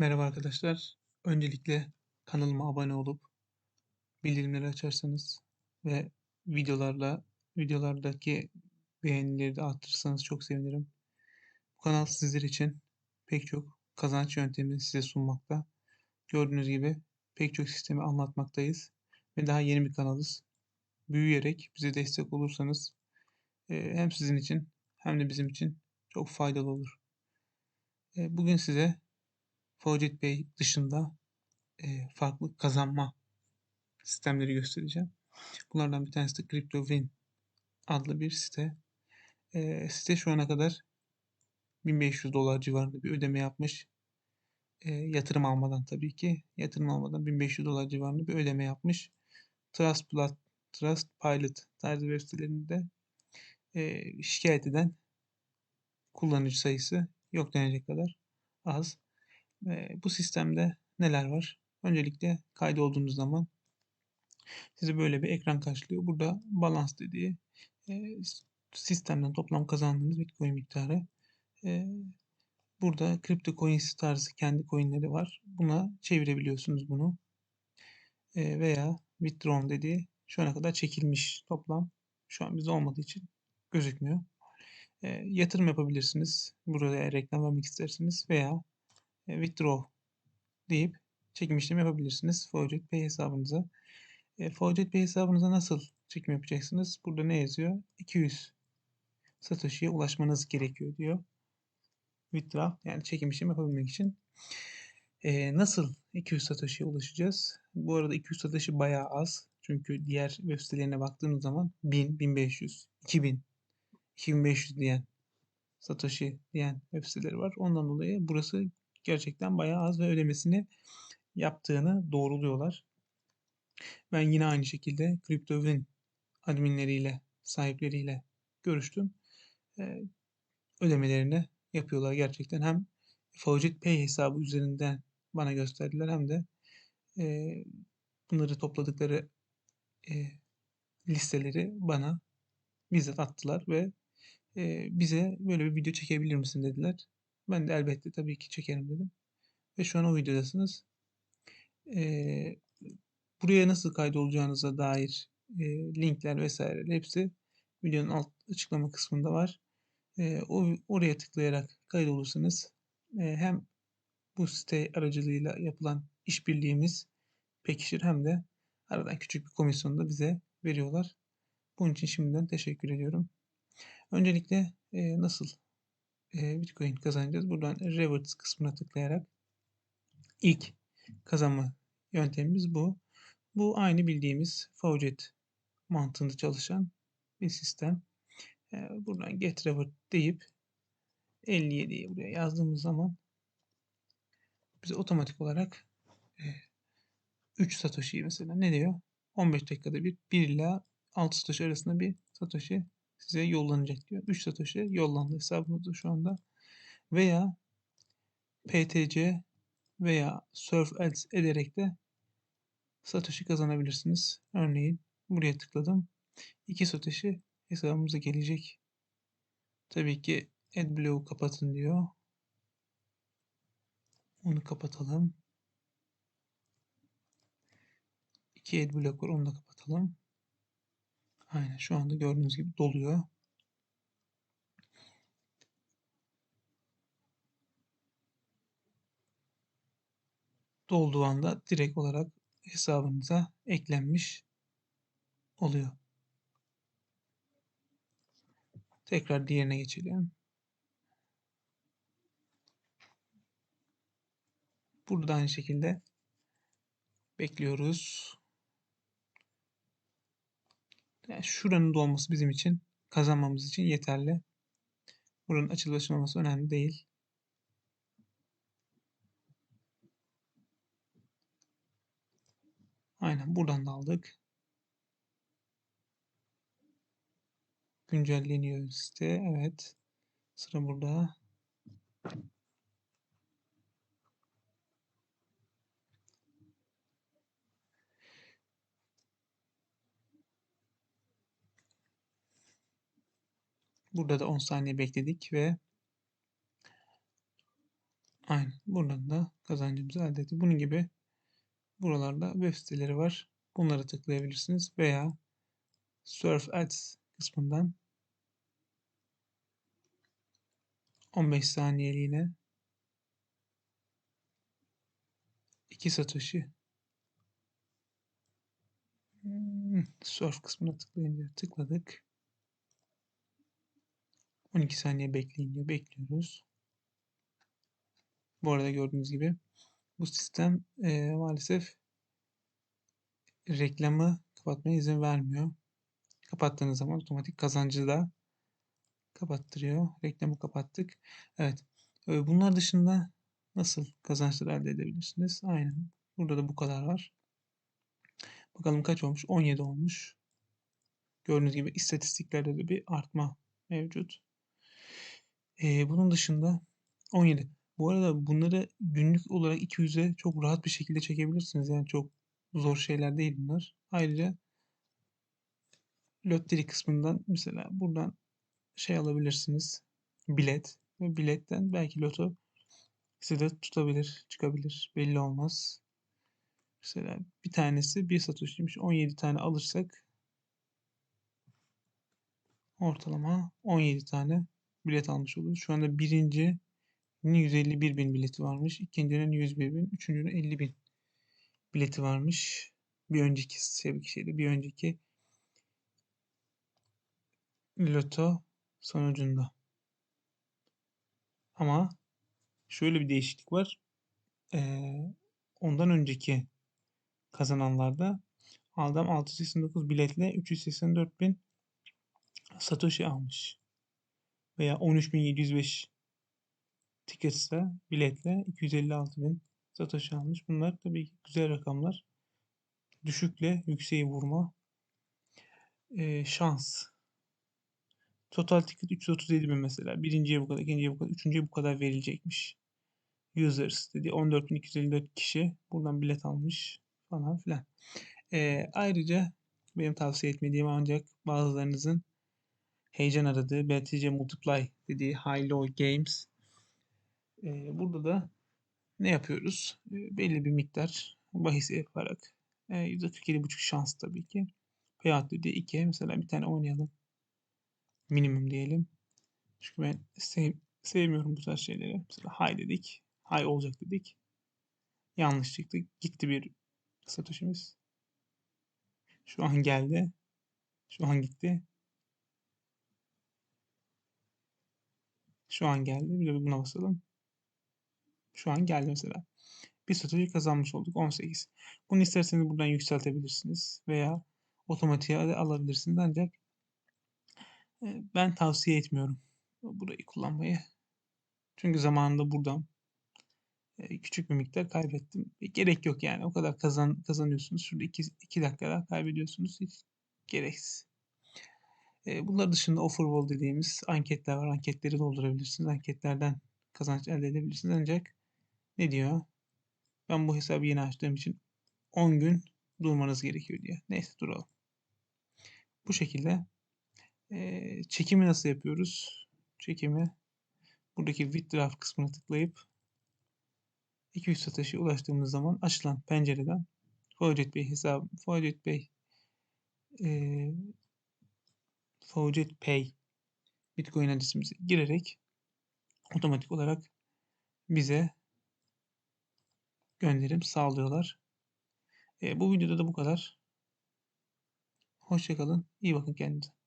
Merhaba arkadaşlar. Öncelikle kanalıma abone olup bildirimleri açarsanız ve videolarla videolardaki beğenileri de arttırırsanız çok sevinirim. Bu kanal sizler için pek çok kazanç yöntemini size sunmakta. Gördüğünüz gibi pek çok sistemi anlatmaktayız ve daha yeni bir kanalız. Büyüyerek bize destek olursanız e, hem sizin için hem de bizim için çok faydalı olur. E, Bugün size Faucet Bey dışında e, farklı kazanma sistemleri göstereceğim. Bunlardan bir tanesi de CryptoWin adlı bir site. E, site şu ana kadar 1500 dolar civarında bir ödeme yapmış. E, yatırım almadan tabii ki. Yatırım almadan 1500 dolar civarında bir ödeme yapmış. Trustpilot, Trustpilot tarzı web sitelerinde e, şikayet eden kullanıcı sayısı yok denecek kadar az. E, bu sistemde neler var? Öncelikle kaydolduğunuz zaman sizi böyle bir ekran karşılıyor. Burada balans dediği e, sistemden toplam kazandığınız Bitcoin miktarı. E, burada kripto coins tarzı kendi coinleri var. Buna çevirebiliyorsunuz bunu. E, veya withdrawn dediği şu ana kadar çekilmiş toplam. Şu an bizde olmadığı için gözükmüyor. E, yatırım yapabilirsiniz. Buraya reklam vermek isterseniz veya withdraw deyip çekim işlemi yapabilirsiniz Faucet Pay hesabınıza. E, Faucet Pay hesabınıza nasıl çekim yapacaksınız? Burada ne yazıyor? 200 Satoshi'ye ulaşmanız gerekiyor diyor. Withdraw yani çekim işlemi yapabilmek için. E, nasıl 200 Satoshi'ye ulaşacağız? Bu arada 200 Satoshi bayağı az. Çünkü diğer web sitelerine baktığımız zaman 1000, 1500, 2000, 2500 diyen Satoshi diyen web siteleri var. Ondan dolayı burası gerçekten bayağı az ve ödemesini yaptığını doğruluyorlar. Ben yine aynı şekilde CryptoWin adminleriyle, sahipleriyle görüştüm. Ee, ödemelerini yapıyorlar gerçekten. Hem Faucet Pay hesabı üzerinden bana gösterdiler hem de e, bunları topladıkları e, listeleri bana bizzat attılar ve e, bize böyle bir video çekebilir misin dediler. Ben de elbette tabii ki çekerim dedim. Ve şu an o videodasınız. Ee, buraya nasıl kaydolacağınıza dair e, linkler vesaire hepsi videonun alt açıklama kısmında var. E, o oraya tıklayarak kaydolursanız e, hem bu site aracılığıyla yapılan işbirliğimiz pekişir hem de aradan küçük bir komisyonu da bize veriyorlar. Bunun için şimdiden teşekkür ediyorum. Öncelikle e, nasıl e, Bitcoin kazanacağız? Buradan Rewards kısmına tıklayarak ilk kazanma yöntemimiz bu. Bu aynı bildiğimiz Faucet mantığında çalışan bir sistem. E, buradan Get Reward deyip 57'yi buraya yazdığımız zaman bize otomatik olarak e, 3 Satoshi'yi mesela ne diyor? 15 dakikada bir 1 ila 6 Satoshi arasında bir Satoshi size yollanacak diyor. 3 Satoshi yollandı hesabınızda şu anda. Veya PTC veya Surf Ads ederek de Satoshi kazanabilirsiniz. Örneğin buraya tıkladım. 2 Satoshi hesabımıza gelecek. Tabii ki AdBlue kapatın diyor. Onu kapatalım. 2 AdBlock var onu da kapatalım. Aynen şu anda gördüğünüz gibi doluyor. Dolduğu anda direkt olarak hesabınıza eklenmiş oluyor. Tekrar diğerine geçelim. Burada aynı şekilde bekliyoruz. Yani şuranın dolması bizim için kazanmamız için yeterli. Buranın açılıp açılmaması önemli değil. Aynen buradan da aldık. Güncelleniyor site. Evet. Sıra burada. Burada da 10 saniye bekledik ve aynen Buradan da kazancımızı elde ettik. Bunun gibi buralarda web siteleri var. Bunlara tıklayabilirsiniz veya Surf Ads kısmından 15 saniyeliğine 2 satoshi hmm, surf kısmına tıklayınca tıkladık. 12 saniye bekleyince bekliyoruz. Bu arada gördüğünüz gibi bu sistem e, maalesef reklamı kapatmaya izin vermiyor. Kapattığınız zaman otomatik kazancı da kapattırıyor. Reklamı kapattık. Evet. E, bunlar dışında nasıl kazançlar elde edebilirsiniz? Aynen. Burada da bu kadar var. Bakalım kaç olmuş? 17 olmuş. Gördüğünüz gibi istatistiklerde de bir artma mevcut. Ee, bunun dışında 17. Bu arada bunları günlük olarak 200'e çok rahat bir şekilde çekebilirsiniz. Yani çok zor şeyler değil bunlar. Ayrıca lotteri kısmından mesela buradan şey alabilirsiniz. Bilet ve biletten belki loto size tutabilir, çıkabilir. Belli olmaz. Mesela bir tanesi bir satışıymış. 17 tane alırsak ortalama 17 tane bilet almış oluruz. Şu anda birinci 151 bin bileti varmış. İkincinin 101 bin. Üçüncünün 50 bin bileti varmış. Bir önceki şey, şeyde bir önceki loto sonucunda. Ama şöyle bir değişiklik var. Ee, ondan önceki kazananlarda adam 689 biletle 384 bin Satoshi almış. Veya 13.705 tickets'la biletle 256 bin Satoshi almış. Bunlar tabii ki güzel rakamlar. Düşükle yükseği vurma ee, şans. Total ticket 337 bin mesela. Birinciye bu kadar, ikinciye bu kadar, üçüncüye bu kadar verilecekmiş. Users dedi 14.254 kişi buradan bilet almış falan filan. Ee, ayrıca benim tavsiye etmediğim ancak bazılarınızın heyecan aradığı BTC Multiply dediği High Low Games. Ee, burada da ne yapıyoruz? Ee, belli bir miktar bahis yaparak e, %47,5 şans tabii ki. Payout dediği 2. Mesela bir tane oynayalım. Minimum diyelim. Çünkü ben sev, sevmiyorum bu tarz şeyleri. Mesela high dedik. High olacak dedik. Yanlış çıktı. Gitti bir Satoshi'miz. Şu an geldi. Şu an gitti. Şu an geldi. Bir de buna basalım. Şu an geldi mesela. Bir Satoshi kazanmış olduk. 18. Bunu isterseniz buradan yükseltebilirsiniz. Veya otomatiğe alabilirsiniz. Ancak e, ben tavsiye etmiyorum burayı kullanmayı. Çünkü zamanında buradan küçük bir miktar kaybettim. E, gerek yok yani. O kadar kazan kazanıyorsunuz. Şurada 2 2 dakikada kaybediyorsunuz. Hiç gereksiz. Bunlar dışında offerwall dediğimiz anketler var. Anketleri doldurabilirsiniz. Anketlerden kazanç elde edebilirsiniz. Ancak ne diyor? Ben bu hesabı yeni açtığım için 10 gün durmanız gerekiyor diye. Neyse duralım. Bu şekilde e, çekimi nasıl yapıyoruz? Çekimi buradaki withdraw kısmına tıklayıp 200 satışa ulaştığımız zaman açılan pencereden Faucet Bey hesabı Faucet Bey e, Faucet Pay Bitcoin adresimizi girerek otomatik olarak bize gönderim sağlıyorlar. E, bu videoda da bu kadar. Hoşçakalın. İyi bakın kendinize.